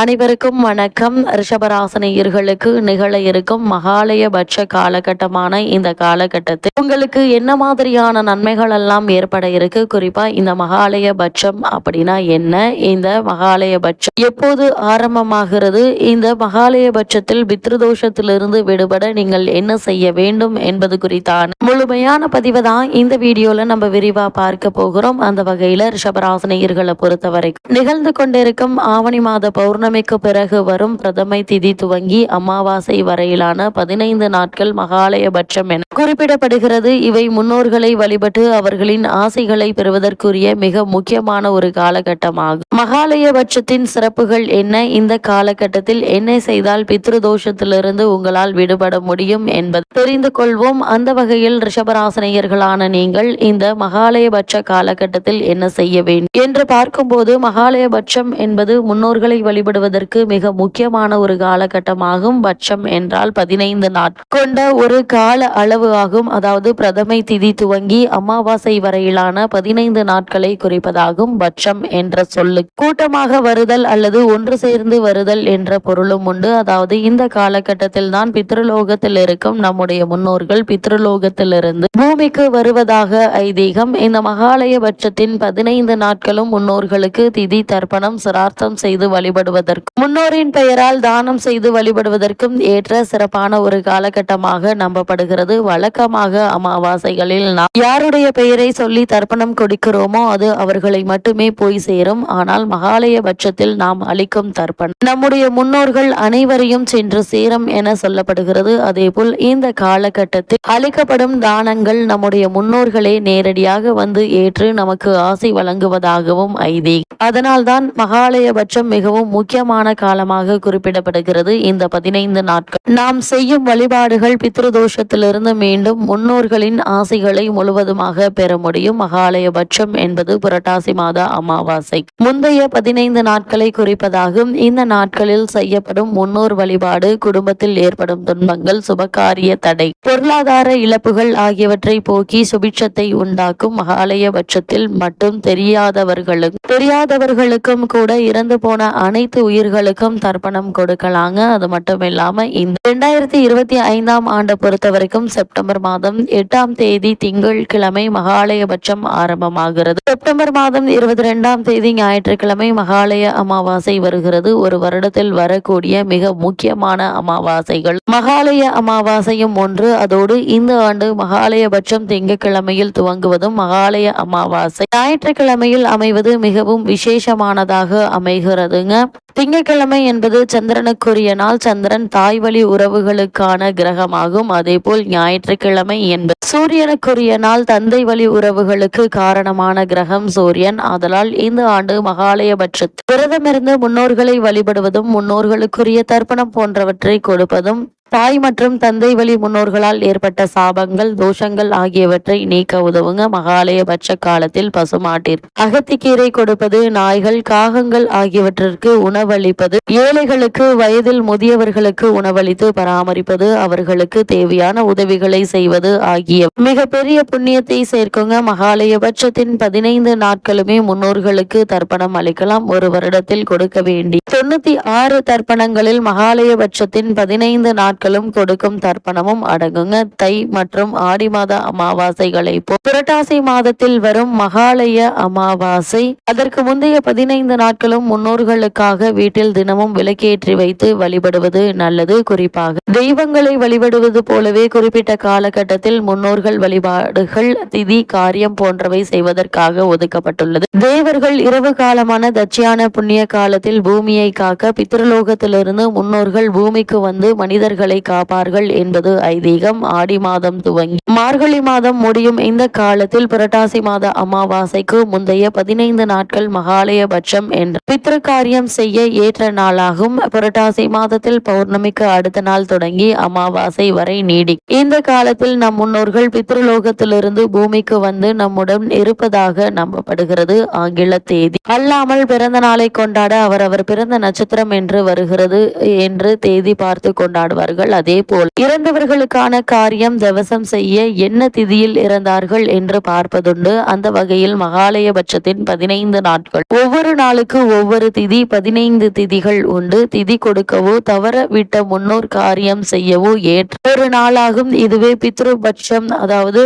அனைவருக்கும் வணக்கம். ரிஷபராசனையர்களுக்கு நிகழ இருக்கும் மகாலயபட்ச காலகட்டமான இந்த காலகட்டத்தில் உங்களுக்கு என்ன மாதிரியான நன்மைகள் எல்லாம் ஏற்பட இருக்கு? குறிப்பா இந்த மகாலயபட்சம் அப்படின்னா என்ன? இந்த மகாலயபட்சம் எப்போது ஆரம்பமாகிறது? இந்த மகாலயபட்சத்தில் பித்ருதோஷத்திலிருந்து விடுபட நீங்கள் என்ன செய்ய வேண்டும் என்பது குறித்தான முழுமையான பதிவை தான் இந்த வீடியோல நம்ம விரிவா பார்க்க போகிறோம். அந்த வகையில ரிஷபராசனையர்களை பொறுத்தவரைக்கும் நிகழ்ந்து கொண்டிருக்கும் ஆவணி மாத பௌர்ண பௌர்ணமிக்கு பிறகு வரும் பிரதமை திதி துவங்கி அமாவாசை வரையிலான பதினைந்து நாட்கள் மகாலயபட்சம் என குறிப்பிடப்படுகிறது. இவை முன்னோர்களை வழிபட்டு அவர்களின் ஆசைகளை பெறுவதற்குரிய மிக முக்கியமான ஒரு காலகட்டமாகும். மகாலயபட்சத்தின் சிறப்புகள் என்ன? இந்த காலகட்டத்தில் என்ன செய்தால் பித்ருதோஷத்திலிருந்து உங்களால் விடுபட முடியும் என்பது தெரிந்து கொள்வோம். அந்த வகையில் ரிஷபராசனையர்களான நீங்கள் இந்த மகாலயபட்ச காலகட்டத்தில் என்ன செய்ய வேண்டும்? என்று பார்க்கும்போது மகாலயபட்சம் என்பது முன்னோர்களை வழிபடுவதற்கு மிக முக்கியமான ஒரு காலகட்டமாகும் பட்சம் என்றால் பதினைந்து நாள். கொண்ட ஒரு கால அளவு ஆகும் அதாவது பிரதமை திதி துவங்கி அமாவாசை வரையிலான பதினைந்து நாட்களை குறிப்பதாகும் பட்சம் என்ற சொல்லு. கூட்டமாக வருதல் அல்லது ஒன்று சேர்ந்து வருதல் என்ற பொருளும் உண்டு. அதாவது இந்த காலகட்டத்தில் தான் பித்ருலோகத்தில் இருக்கும் நம்முடைய முன்னோர்கள் பித்ருலோகத்திலிருந்து பூமிக்கு வருவதாக ஐதீகம். இந்த மகாலய பட்சத்தின் பதினைந்து நாட்களும் முன்னோர்களுக்கு திதி தர்ப்பணம் சிரார்த்தம் செய்து வழிபடுவது வழிபடுவதற்கு முன்னோரின் பெயரால் தானம் செய்து வழிபடுவதற்கும் ஏற்ற சிறப்பான ஒரு காலகட்டமாக நம்பப்படுகிறது. வழக்கமாக அமாவாசைகளில் நாம் யாருடைய பெயரை சொல்லி தர்ப்பணம் கொடுக்கிறோமோ அது அவர்களை மட்டுமே போய் சேரும். ஆனால் மகாலய பட்சத்தில் நாம் அளிக்கும் தர்ப்பணம் நம்முடைய முன்னோர்கள் அனைவரையும் சென்று சேரும் என சொல்லப்படுகிறது. அதேபோல் இந்த காலகட்டத்தில் அளிக்கப்படும் தானங்கள் நம்முடைய முன்னோர்களே நேரடியாக வந்து ஏற்று நமக்கு ஆசை வழங்குவதாகவும் ஐதீகம். அதனால்தான் மகாலய பட்சம் மிகவும் முக்கிய முக்கியமான காலமாக குறிப்பிடப்படுகிறது. இந்த பதினைந்து நாட்கள். நாம் செய்யும் வழிபாடுகள் பித்ருதோஷத்திலிருந்து மீண்டும் முன்னோர்களின் ஆசைகளை முழுவதுமாக பெற முடியும். மகாலயபட்சம் என்பது புரட்டாசி மாத அமாவாசை. முந்தைய பதினைந்து நாட்களை குறிப்பதாகும். இந்த நாட்களில் செய்யப்படும் முன்னோர் வழிபாடு குடும்பத்தில் ஏற்படும் துன்பங்கள் சுபகாரிய தடை பொருளாதார இழப்புகள் ஆகியவற்றை போக்கி சுபிட்சத்தை உண்டாக்கும் மகாலயபட்சத்தில் மட்டும் தெரியாதவர்களுக்கும் தெரியாதவர்களுக்கும் கூட இறந்து போன அனைத்து உயிர்களுக்கும் தர்ப்பணம் கொடுக்கலாங்க. அது மட்டும் இல்லாம இந்த ரெண்டாயிரத்தி இருபத்தி ஐந்தாம் ஆண்டை பொறுத்த வரைக்கும் செப்டம்பர் மாதம் எட்டாம் தேதி திங்கள் கிழமை மகாலயபட்சம் ஆரம்பமாகிறது. செப்டம்பர் மாதம் இருபத்தி ரெண்டாம் தேதி ஞாயிற்றுக்கிழமை மகாலய அமாவாசை வருகிறது. ஒரு வருடத்தில் வரக்கூடிய மிக முக்கியமான அமாவாசைகள். மகாலய அமாவாசையும் ஒன்று. அதோடு இந்த ஆண்டு மகாலயபட்சம் திங்கட்கிழமையில் துவங்குவதும் மகாலய அமாவாசை. ஞாயிற்றுக்கிழமையில் அமைவது மிகவும் விசேஷமானதாக அமைகிறதுங்க. திங்கட்கிழமை என்பது சந்திரனுக்குரிய நாள். சந்திரன் தாய் வழி உறவுகளுக்கான கிரகமாகும். அதேபோல் ஞாயிற்றுக்கிழமை என்பது சூரியனுக்குரிய நாள். தந்தை வழி உறவுகளுக்கு காரணமான கிரகம் சூரியன். ஆதலால் இந்த ஆண்டு மகாலயபட்சத்தில் விரதமிருந்து முன்னோர்களை வழிபடுவதும் முன்னோர்களுக்குரிய தர்ப்பணம் போன்றவற்றை கொடுப்பதும் தாய் மற்றும் தந்தை வழி முன்னோர்களால் ஏற்பட்ட சாபங்கள் தோஷங்கள் ஆகியவற்றை நீக்க உதவுங்க. மகாலயபட்ச காலத்தில் பசுமாட்டிற்கு அகத்திக்கீரை கொடுப்பது நாய்கள் காகங்கள் ஆகியவற்றிற்கு உணவளிப்பது ஏழைகளுக்கு வயதில் முதியவர்களுக்கு உணவளித்து பராமரிப்பது அவர்களுக்கு தேவையான உதவிகளை செய்வது ஆகிய மிகப்பெரிய புண்ணியத்தை சேர்க்குங்க. மகாலயபட்சத்தின் பதினைந்து நாட்களுமே முன்னோர்களுக்கு தர்ப்பணம் அளிக்கலாம். ஒரு வருடத்தில் கொடுக்க வேண்டி. தொண்ணூத்தி ஆறு தர்ப்பணங்களில் மகாலயபட்சத்தின் பதினைந்து நாட்கள் நாட்களும் கொடுக்கும் தர்ப்பணமும் அடங்குங்க. தை மற்றும் ஆடி மாத அமாவாசைகளை போ புரட்டாசி மாதத்தில் வரும் மகாலய அமாவாசை. அதற்கு முந்தைய பதினைந்து நாட்களும் முன்னோர்களுக்காக வீட்டில் தினமும் விளக்கேற்றி வைத்து வழிபடுவது நல்லது. குறிப்பாக தெய்வங்களை வழிபடுவது போலவே குறிப்பிட்ட காலகட்டத்தில் முன்னோர்கள் வழிபாடுகள் திதி காரியம் போன்றவை செய்வதற்காக ஒதுக்கப்பட்டுள்ளது. தேவர்கள் இரவு காலமான தட்சியான புண்ணிய காலத்தில் பூமியை காக்க பித்ருலோகத்திலிருந்து முன்னோர்கள் பூமிக்கு வந்து மனிதர்கள் காப்பார்கள் என்பது ஐதீகம். ஆடி மாதம் துவங்கி மார்கழி மாதம் முடியும். இந்த காலத்தில் புரட்டாசி மாத அமாவாசைக்கு முந்தைய பதினைந்து நாட்கள் மகாலயபட்சம் என்ற பித்ரு காரியம் செய்ய ஏற்ற நாளாகும். புரட்டாசி மாதத்தில் பௌர்ணமிக்கு அடுத்த நாள் தொடங்கி அமாவாசை வரை நீடி இந்த காலத்தில் நம் முன்னோர்கள் பித்ருலோகத்திலிருந்து பூமிக்கு வந்து நம்முடன் இருப்பதாக நம்பப்படுகிறது. ஆங்கில தேதி அல்லாமல் பிறந்த நாளை கொண்டாட அவரவர் பிறந்த நட்சத்திரம் என்று வருகிறது என்று தேதி பார்த்து கொண்டாடுவார்கள். இருப்பார்கள் அதே போல் இறந்தவர்களுக்கான காரியம் தவசம் செய்ய என்ன திதியில் இறந்தார்கள் என்று பார்ப்பதுண்டு. அந்த வகையில் மகாலயபட்சத்தின் பதினைந்து நாட்கள். ஒவ்வொரு நாளுக்கு ஒவ்வொரு திதி பதினைந்து திதிகள் உண்டு. திதி கொடுக்கவோ தவற விட்ட முன்னோர் காரியம் செய்யவோ ஏற்ற ஒரு நாளாகும் இதுவே பித்ருபட்சம். அதாவது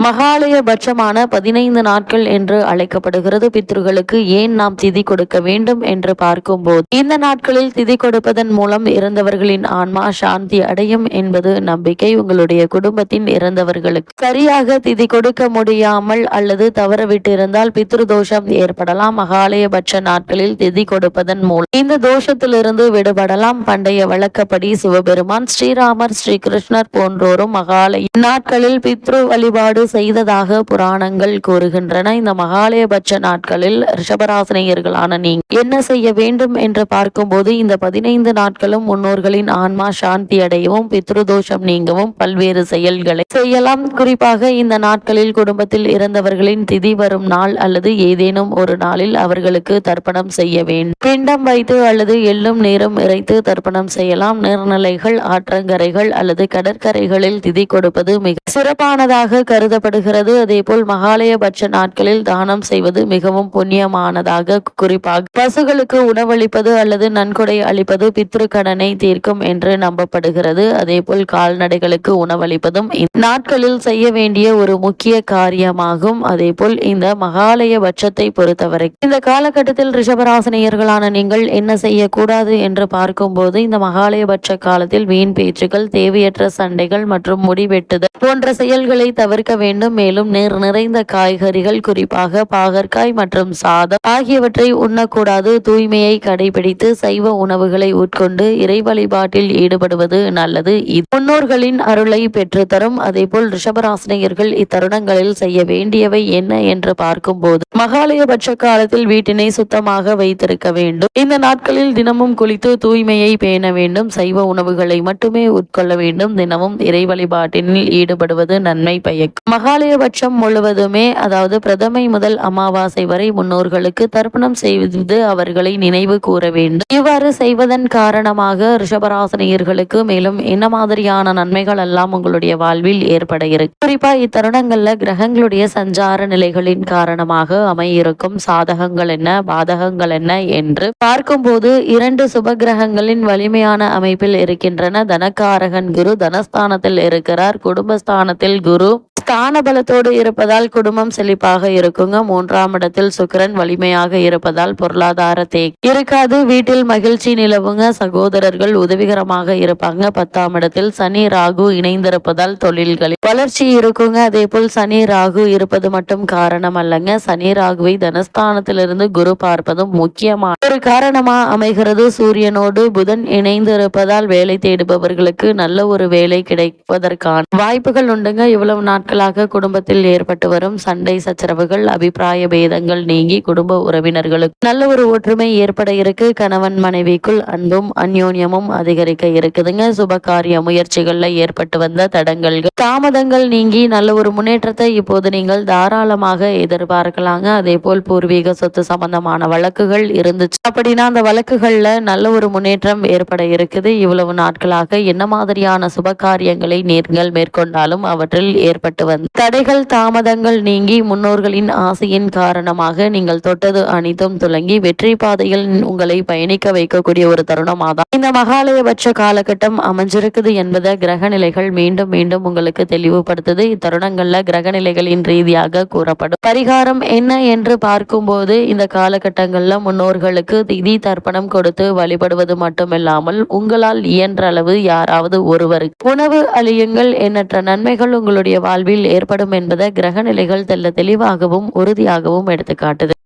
மகாலய பட்சமான பதினைந்து நாட்கள் என்று அழைக்கப்படுகிறது. பித்ருகளுக்கு ஏன் நாம் திதி கொடுக்க வேண்டும் என்று பார்க்கும்போது இந்த நாட்களில் திதி கொடுப்பதன் மூலம் இறந்தவர்களின் ஆன்மா சாந்தி அடையும் என்பது நம்பிக்கை உங்களுடைய குடும்பத்தின் இறந்தவர்களுக்கு. சரியாக திதி கொடுக்க முடியாமல் அல்லது தவறவிட்டிருந்தால் பித்ரு தோஷம் ஏற்படலாம். மகாலய பட்ச நாட்களில் திதி கொடுப்பதன் மூலம் இந்த தோஷத்திலிருந்து விடுபடலாம். பண்டைய வழக்கப்படி சிவபெருமான் ஸ்ரீராமர் ஸ்ரீ கிருஷ்ணர் போன்றோரும் மகாலய நாட்களில் பித்ரு வழிபாடு செய்ததாக புராணங்கள் கூறுகின்றன. இந்த மகாலயபட்ச நாட்களில் ரிஷபராசினியர்களான நீங்க என்ன செய்ய வேண்டும் என்று பார்க்கும்போது இந்த பதினைந்து நாட்களும் முன்னோர்களின் ஆன்மா சாந்தி அடையவும் பித்ருதோஷம் நீங்கவும் பல்வேறு செயல்களை செய்யலாம். குறிப்பாக இந்த நாட்களில் குடும்பத்தில் இறந்தவர்களின் திதி வரும் நாள் அல்லது ஏதேனும் ஒரு நாளில் அவர்களுக்கு தர்ப்பணம் செய்ய வேண்டும். பிண்டம் வைத்து அல்லது எள்ளும் நீரும் இறைத்து தர்ப்பணம் செய்யலாம். நீர்நிலைகள் ஆற்றங்கரைகள் அல்லது கடற்கரைகளில் திதி கொடுப்பது மிக சிறப்பானதாக கருதப்படுகிறது அதேபோல் மகாலயபட்ச நாட்களில் தானம் செய்வது மிகவும் புண்ணியமானதாக குறிப்பாக பசுகளுக்கு உணவளிப்பது அல்லது நன்கொடை அளிப்பது பித்ரு கடனை தீர்க்கும் என்று நம்பப்படுகிறது. அதேபோல் கால்நடைகளுக்கு உணவளிப்பதும் நாட்களில் செய்ய வேண்டிய ஒரு முக்கிய காரியமாகும். அதேபோல் இந்த மகாலய பட்சத்தை பொறுத்தவரை இந்த காலகட்டத்தில் ரிஷபராசனியர்களான நீங்கள் என்ன செய்யக்கூடாது என்று பார்க்கும்போது இந்த மகாலயபட்ச காலத்தில் வீண் பேச்சுகள் தேவையற்ற சண்டைகள் மற்றும் முடிவெட்டுதல் போன்ற செயல்களை தவிர்க்க வேண்டும் வேண்டும். மேலும் நீர் நிறைந்த காய்கறிகள் குறிப்பாக பாகற்காய் மற்றும் சாதம் ஆகியவற்றை உண்ணக்கூடாது. தூய்மையை கடைபிடித்து சைவ உணவுகளை உட்கொண்டு இறை வழிபாட்டில் ஈடுபடுவது நல்லது. இது முன்னோர்களின் அருளை பெற்றுத்தரும். அதேபோல் ரிஷபராசினியர்கள் இத்தருணங்களில் செய்ய வேண்டியவை என்ன என்று பார்க்கும்போது மகாலயபட்ச காலத்தில் வீட்டினை சுத்தமாக வைத்திருக்க வேண்டும். இந்த நாட்களில் தினமும் குளித்து தூய்மையை பேண வேண்டும். சைவ உணவுகளை மட்டுமே உட்கொள்ள வேண்டும். தினமும் இறை வழிபாட்டில் ஈடுபடுவது நன்மை பயக்கும். மகாலயபட்சம் முழுவதுமே அதாவது பிரதமை முதல் அமாவாசை வரை முன்னோர்களுக்கு தர்ப்பணம் செய்து அவர்களை நினைவு கூற வேண்டும். இவ்வாறு செய்வதன் காரணமாக ரிஷபராசனியர்களுக்கு மேலும் என்ன மாதிரியான நன்மைகள் எல்லாம் உங்களுடைய வாழ்வில் ஏற்பட இருக்கு? குறிப்பா இத்தருணங்கள்ல கிரகங்களுடைய சஞ்சார நிலைகளின் காரணமாக அமையிருக்கும் சாதகங்கள் என்ன பாதகங்கள் என்ன என்று பார்க்கும்போது இரண்டு சுப கிரகங்களின் வலிமையான அமைப்பில் இருக்கின்றன. தனக்காரகன் குரு தனஸ்தானத்தில் இருக்கிறார். குடும்பஸ்தானத்தில் குரு ஸ்தான பலத்தோடு இருப்பதால் குடும்பம் செழிப்பாக இருக்குங்க. மூன்றாம் இடத்தில் சுக்கிரன் வலிமையாக இருப்பதால் பொருளாதார தே இருக்காது. வீட்டில் மகிழ்ச்சி நிலவுங்க. சகோதரர்கள் உதவிகரமாக இருப்பாங்க. பத்தாம் இடத்தில் சனி ராகு இணைந்திருப்பதால் தொழில்களில் வளர்ச்சி இருக்குங்க. அதே போல் சனி ராகு இருப்பது மட்டும் காரணம் அல்லங்க. சனி ராகுவை தனஸ்தானத்திலிருந்து குரு பார்ப்பதும் முக்கியமான ஒரு காரணமா அமைகிறது. சூரியனோடு புதன் இணைந்து இருப்பதால் வேலை தேடுபவர்களுக்கு நல்ல ஒரு வேலை கிடைப்பதற்கான வாய்ப்புகள் உண்டுங்க. இவ்வளவு நாட்கள் நாட்களாக குடும்பத்தில் ஏற்பட்டு வரும் சண்டை சச்சரவுகள் அபிப்பிராய பேதங்கள் நீங்கி குடும்ப உறவினர்களுக்கு நல்ல ஒரு ஒற்றுமை ஏற்பட இருக்கு. கணவன் மனைவிக்குள் அன்பும் அந்யோன்யமும் அதிகரிக்க இருக்குதுங்க. சுப காரிய முயற்சிகள்ல ஏற்பட்டு வந்த தடங்கல்கள் தாமதங்கள் நீங்கி நல்ல ஒரு முன்னேற்றத்தை இப்போது நீங்கள் தாராளமாக எதிர்பார்க்கலாங்க. அதே போல் பூர்வீக சொத்து சம்பந்தமான வழக்குகள் இருந்துச்சு. அப்படின்னா அந்த வழக்குகள்ல நல்ல ஒரு முன்னேற்றம் ஏற்பட இருக்குது. இவ்வளவு நாட்களாக என்ன மாதிரியான சுப காரியங்களை நீங்கள் மேற்கொண்டாலும் அவற்றில் ஏற்பட்டு வந்து தடைகள் தாமதங்கள் நீங்கி முன்னோர்களின் ஆசையின் காரணமாக நீங்கள் தொட்டது அனைத்தும் துலங்கி வெற்றி பாதையில் உங்களை பயணிக்க வைக்கக்கூடிய ஒரு தருணமாதான் இந்த மகாலயபட்ச காலகட்டம் அமைஞ்சிருக்குது என்பதை கிரக நிலைகள் மீண்டும் மீண்டும் உங்களுக்கு தெளிவுபடுத்துது. இத்தருணங்கள்ல கிரக நிலைகளின் ரீதியாக கூறப்படும். பரிகாரம் என்ன என்று பார்க்கும்போது இந்த காலகட்டங்கள்ல முன்னோர்களுக்கு திதி தர்ப்பணம் கொடுத்து வழிபடுவது மட்டுமில்லாமல் உங்களால் இயன்ற அளவு யாராவது ஒருவருக்கு. உணவு அழியுங்கள் எண்ணற்ற நன்மைகள் உங்களுடைய வாழ்வில் ஏற்படும் என்பதை கிரக நிலைகள் தெல்ல தெளிவாகவும் உறுதியாகவும் எடுத்துக்காட்டுது.